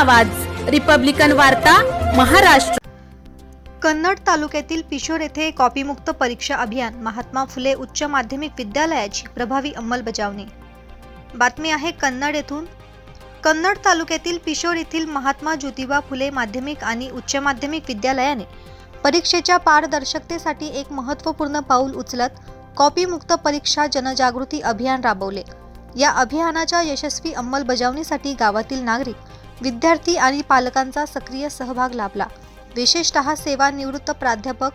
आवाज. रिपब्लिकन वार्ता महाराष्ट्र. कन्नड तालुक्यातील पिशोर येथे कॉपीमुक्त परीक्षा अभियान महात्मा फुले उच्च माध्यमिक विद्यालयाची प्रभावी अंमलबजावणी. बातमी आहे कन्नड येथून. कन्नड तालुक्यातील पिशोर येथील महात्मा ज्योतिबा फुले माध्यमिक आणि उच्च माध्यमिक विद्यालयाने परीक्षेच्या पारदर्शकतेसाठी एक महत्त्वपूर्ण पाऊल उचलत कॉपीमुक्त परीक्षा जनजागृती अभियान राबवले. या अभियानाच्या यशस्वी अंमलबजावणीसाठी गावातील नागरिक विद्यार्थी आणि पालकांचा सक्रिय सहभाग लाभला. विशेषतः सेवानिवृत्त प्राध्यापक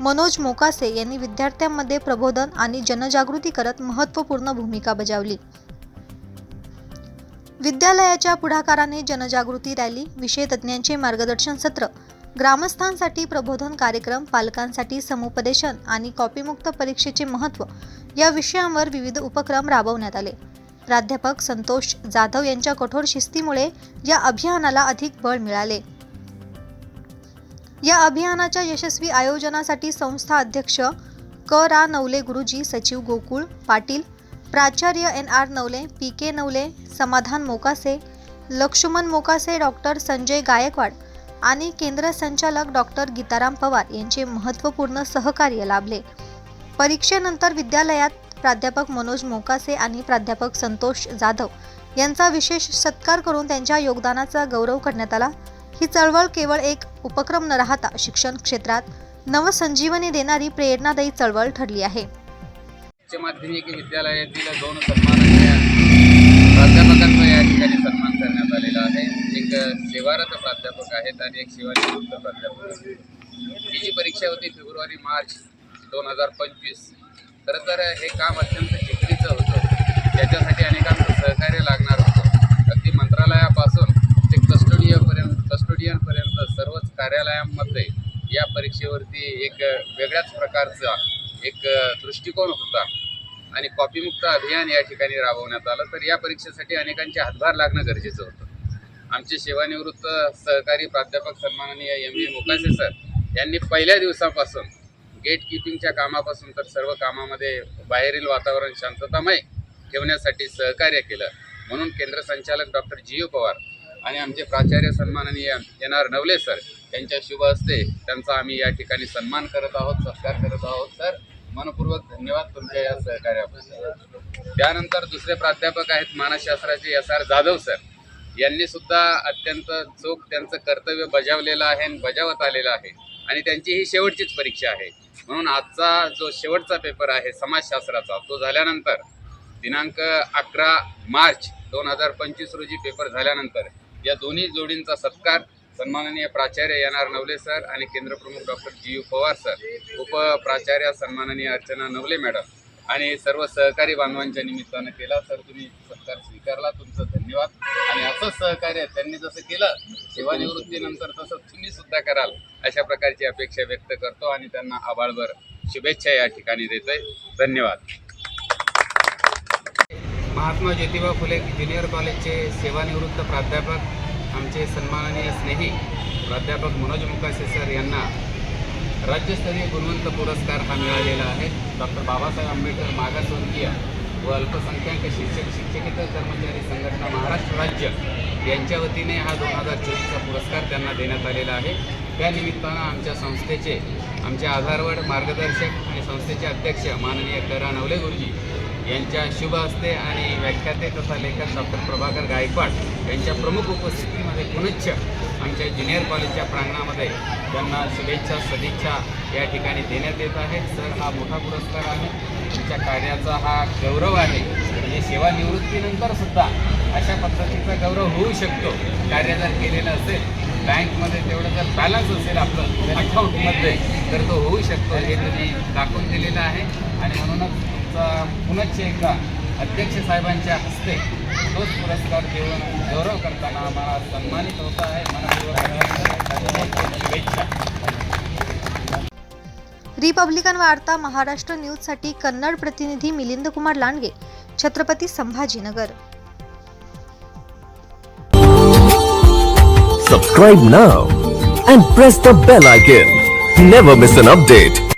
मनोज मोकासे यांनी विद्यार्थ्यांमध्ये प्रबोधन आणि जनजागृती करत महत्त्वपूर्ण भूमिका बजावली. विद्यालयाच्या पुढाकाराने जनजागृती रॅली विषय तज्ज्ञांचे मार्गदर्शन सत्र ग्रामस्थांसाठी प्रबोधन कार्यक्रम पालकांसाठी समुपदेशन आणि कॉपीमुक्त परीक्षेचे महत्त्व या विषयांवर विविध उपक्रम राबवण्यात आले. प्राध्यापक संतोष जाधव यांच्या कठोर शिस्तीमुळे या अभियानाला अधिक बळ मिळाले. या अभियानाच्या यशस्वी आयोजनासाठी संस्था अध्यक्ष क. रा. नवले गुरुजी सचिव गोकुळ पाटील प्राचार्य N. R. Navale P. K. Navale Samadhan Mokase Laxman Mokase doctor Sanjay Gaikwad आणि केंद्र संचालक डॉक्टर गीताराम पवार यांचे महत्त्वपूर्ण सहकार्य लाभले. परीक्षेनंतर विद्यालयात प्राध्यापक मनोज मोकासे आणि प्राध्यापक संतोष जाधव यांचा विशेष सत्कार करून त्यांच्या योगदानाचा गौरव करण्यात आला. ही चळवळ केवळ एक उपक्रम न राहता शिक्षण क्षेत्रात नवसंजीवनी देणारी प्रेरणादायी चळवळ ठरली आहे. उच्च माध्यमिक विद्यालयातील दोन सन्मान प्राध्यापकांचा या ठिकाणी सन्मान करण्यात आलेला आहे. एक सेवारत प्राध्यापक आहेत आणि एक सेवानिवृत्त प्राध्यापक ही जी परीक्षा होती फेब्रुवारी मार्च दोन हजार पंचवीस खरं तर हे काम अत्यंत जिकरीचं होतं. त्याच्यासाठी अनेकांचं सहकार्य लागणार होतं. अगदी मंत्रालयापासून ते कस्टोडियनपर्यंत कस्टोडियनपर्यंत सर्वच कार्यालयांमध्ये या परीक्षेवरती एक वेगळ्याच प्रकारचा एक दृष्टिकोन होता. आणि कॉपीमुक्त अभियान या ठिकाणी राबवण्यात आलं. तर या परीक्षेसाठी अनेकांचे हातभार लागणं गरजेचं होतं. आमचे सेवानिवृत्त सहकारी प्राध्यापक सन्माननीय एम व्ही मोकासे सर यांनी पहिल्या दिवसापासून गेट किपिंगच्या कामापासून तर सर्व कामामध्ये बाहेरील वातावरण शांततामय ठेवण्यासाठी सहकार्य केलं. म्हणून केंद्र संचालक डॉक्टर जी पवार आणि आमचे प्राचार्य सन्माननीय एन आर नवले सर यांच्या शुभ हस्ते त्यांचा आम्ही या ठिकाणी सन्मान करत आहोत सत्कार करत आहोत सर. मनपूर्वक धन्यवाद तुमच्या या सहकार्याबद्दल. त्यानंतर दुसरे प्राध्यापक आहेत मानसशास्त्राचे एस आर जाधव सर. यांनी सुद्धा अत्यंत चोख त्यांचं कर्तव्य बजावलेलं आहे आणि बजावत आलेलं आहे. आणि त्यांची ही शेवटचीच परीक्षा आहे. म्हणून आजचा जो शेवटचा पेपर आहे समाजशास्त्राचा तो झाल्यानंतर दिनांक अकरा मार्च दोन हजार पंचवीस रोजी पेपर झाल्यानंतर या दोन्ही जोडींचा सत्कार सन्माननीय प्राचार्य एन आर नवले सर आणि केंद्रप्रमुख doctor G U Pawar sir उपप्राचार्य सन्माननीय अर्चना नवले मॅडम आणि सर्व सहकारी बांधवांच्या निमित्तानं केला. सर तुम्ही सत्कार स्वीकारला. तुमचं धन्यवाद. आणि असंच सहकार्य त्यांनी जसं केलं सेवानिवृत्तीनंतर तसं तुम्ही सुद्धा कराल अशा प्रकारची अपेक्षा व्यक्त करतो आणि त्यांना आबाळभर शुभेच्छा या ठिकाणी देतोय. धन्यवाद. महात्मा ज्योतिबा फुले ज्युनियर कॉलेजचे सेवानिवृत्त प्राध्यापक आमचे सन्माननीय स्नेही प्राध्यापक मनोज मुकासे सर यांना राज्यस्तरीय गुणवंत पुरस्कार हा मिळालेला आहे. डॉक्टर बाबासाहेब आंबेडकर मागासवर्गीय व अल्पसंख्याक शिक्षक शिक्षकेतर कर्मचारी संघटना महाराष्ट्र राज्य यांच्या वतीने हा दोन हजार चोवीसचा पुरस्कार त्यांना देण्यात आलेला आहे. त्या निमित्तानं आमच्या संस्थेचे आमचे आधारवड मार्गदर्शक आणि संस्थेचे अध्यक्ष माननीय करा नवले गुरुजी यांच्या शुभ हस्ते आणि व्याख्याते तथा लेखक डॉक्टर प्रभाकर गायकवाड यांच्या प्रमुख उपस्थितीमध्ये पुनच्छ आमच्या ज्युनियर कॉलेजच्या प्रांगणामध्ये त्यांना शुभेच्छा सदिच्छा या ठिकाणी देण्यात येत आहेत सर हा मोठा पुरस्कार आहे. तुमच्या कार्याचा हा गौरव आहे. म्हणजे सेवानिवृत्तीनंतर सुद्धा अशा पद्धतीचा गौरव होऊ शकतो. कार्य जर केलेलं असेल बँकमध्ये तेवढं जर बॅलन्स असेल आपलं अकाउंटमध्ये तर तो होऊ शकतो. हे तुम्ही दाखवून दिलेलं आहे. आणि म्हणून पुनश्च एकदा अध्यक्ष साहेबांच्या हस्ते तोच पुरस्कार देऊन गौरव करताना आम्हाला सन्मानित होत आहे शुभेच्छा रिपब्लिकन वार्ता महाराष्ट्र न्यूजसाठी कन्नड प्रतिनिधी Milind Kumar Landge Chhatrapati Sambhajinagar Subscribe now and press the bell icon. Never miss an update.